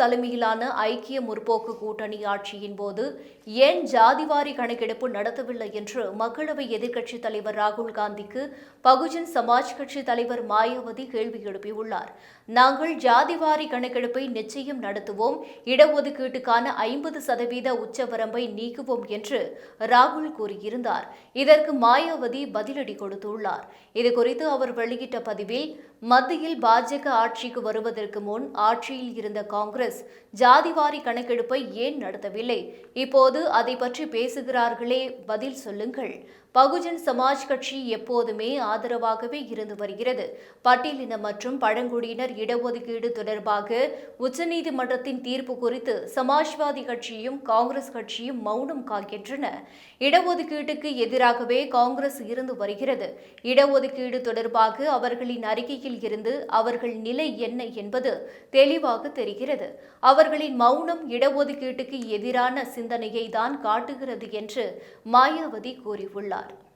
தலைமையிலான ஐக்கிய முற்போக்கு கூட்டணி ஆட்சியின் போது ஏன் ஜாதிவாரி கணக்கெடுப்பு நடத்தவில்லை என்று மக்களவை எதிர்க்கட்சித் தலைவர் ராகுல் காந்திக்கு பகுஜன் சமாஜ் கட்சி தலைவர் மாயாவதி கேள்வி எழுப்பியுள்ளார். நாங்கள் ஜாதிவாரி கணக்கெடுப்பை நிச்சயம் நடத்துவோம். இடஒதுக்கீட்டுக்கான ஐம்பது சதவீத உச்சவரம்பை நீக்குவோம் என்று ராகுல் கூறியிருந்தார். இதற்கு மாயாவதி பதிலடி கொடுத்துள்ளார். இதுகுறித்து அவர் வெளியிட்ட பதிவில் மத்தியில் பாஜக ஆட்சிக்கு வருவதற்கு முன் ஆட்சியில் இருந்த காங்கிரஸ் காங்கிரஸ் ஜாதிவாரி கணக்கெடுப்பை ஏன் நடத்தவில்லை? இப்போது அதை பற்றி பேசுகிறார்களே பதில் சொல்லுங்கள். பகுஜன் சமாஜ் கட்சி எப்போதுமே ஆதரவாகவே இருந்து வருகிறது. பட்டியலின மற்றும் பழங்குடியினர் இடஒதுக்கீடு தொடர்பாக உச்சநீதிமன்றத்தின் தீர்ப்பு குறித்து சமாஜ்வாதி கட்சியும் காங்கிரஸ் கட்சியும் மௌனம் காக்கின்றன. இடஒதுக்கீட்டுக்கு எதிராகவே காங்கிரஸ் இருந்து வருகிறது. இடஒதுக்கீடு தொடர்பாக அவர்களின் அறிக்கையில் இருந்து அவர்கள் நிலை என்ன என்பது தெளிவாக தெரிகிறது. அவர்களின் மௌனம் இடஒதுக்கீட்டுக்கு எதிரான சிந்தனையை தான் காட்டுகிறது என்று மாயாவதி கூறியுள்ளார். God.